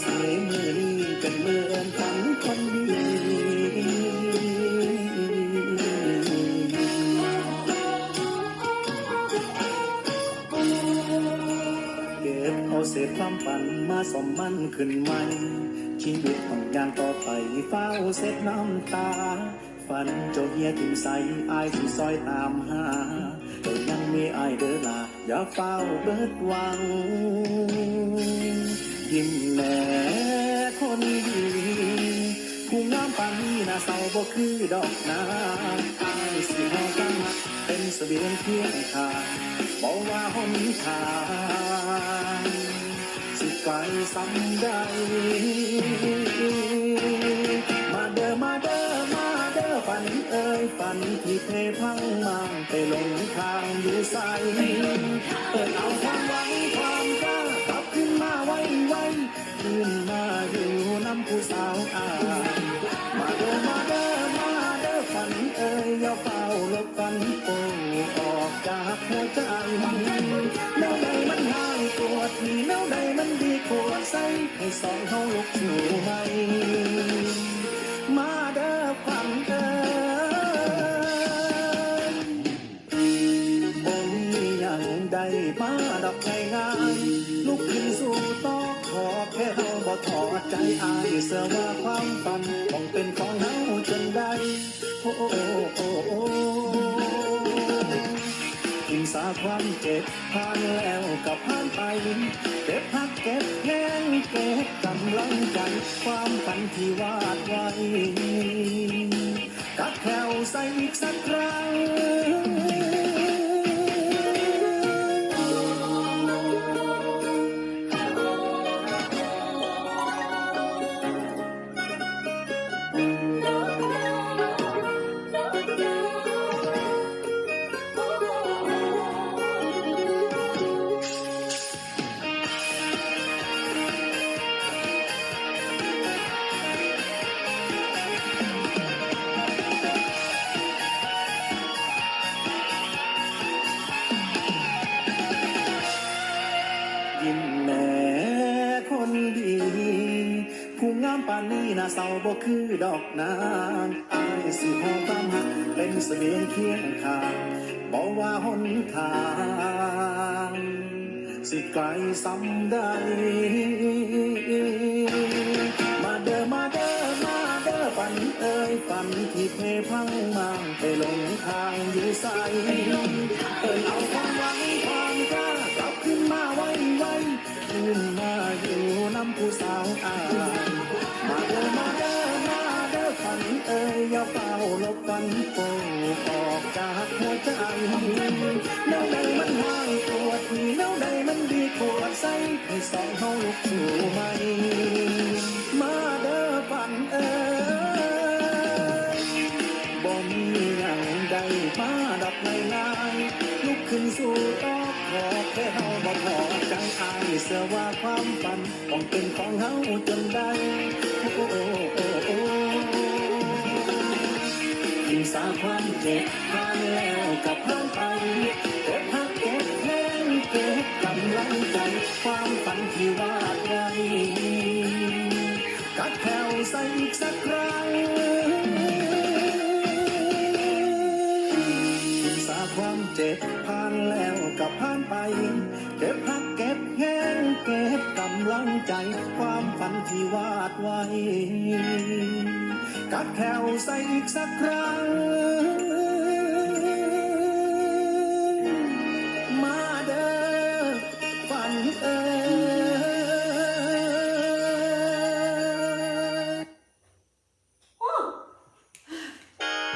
เสมือนี้เป็นเมือนฝันคนดีเก็บเอาเศษความฝันมาสมมันขึ้นใหม่ชีวิตของยางต่อไปเฝ้าเสร็น้ำตา ฝันเจ้าเฮียทิมใสอายสิซอยตามหาเจ้ยังมีอายเดินลาอย่าเฝ้าเบิดหวัง ยิ้มแหน่คนดีผู้งามปานนี้น่าเศร้าบ่คือดอกนาอายสิหอตั้งเป็นเสบียงเพียงข้างบอกว่าหนทางสิไกลสำได้ นที่เพพังมางไปหลงทางอยู่ใสเปิดเอาความหวังความกล้ากลับขึ้นมาไว้ไว้ขึ้นมาอยู่น้ำผู้สาวอามาเด้อมาเด้อมาเด้อฝันเอ้ยอย่าเฝ้าลบกันโปออกจากหัวใจแนวใดมันหายปวดที่แนวใดมันดีปวดใส่ให้สองเฮาลุกสู่ให ใจง่ายลุกขึ้นสู่ต่อขอแค่เฮาบ่ถอดใจอายเสือว่าความฝันต้องเป็นของเฮาจนได้โอ้โอ้โอ้โอ้กินสาความเจ็บผ่านแล้วกับผ่านไปเก็บพักเก็บแห้งเก็บกำลังใจความฝันที่วาดไว้ ยิ้มแหน่คนดี ผู้งามปานนี้น่าเศร้าบ่คือดอกนางอายสิหอมตามหักเป็นเสบียงเคียงข้างบอกว่าหนทาง สิไกลสำได้ มาเด้อมาเด้อมาเด้อฝันเอ้ยฝันที่เพพังมางไปหลงทางอยู่ใส โปออกจากหัวใจแนวใดมันหายปวดที่แนวใดมันดีปวดใส่ให้สองเฮาลุกสู่ใหม่มาเด้อฝันเอ้ยบ่มีอย่างใดมาดับง่ายง่ายลุกขึ้นสู่ตอกขอแค่เฮาบ่พอใจอายเสือว่าความฝันต้องเป็นของเฮาจนได้โอ้โอ้โอ้ สาความเจ็บผ่านแล้วกับผ่านไปเก็บพักเก็บแห้งเก็บกำลังใจความฝันที่วาดไว้กัดแถวใส่อีกสักครั้งถึงสาความเจ็บผ่านแล้วกับผ่านไปเก็บพักเก็บแห้งเก็บกำลังใจความฝันที่วาดไว้ กัดแถวใส่อีกสักครั้ง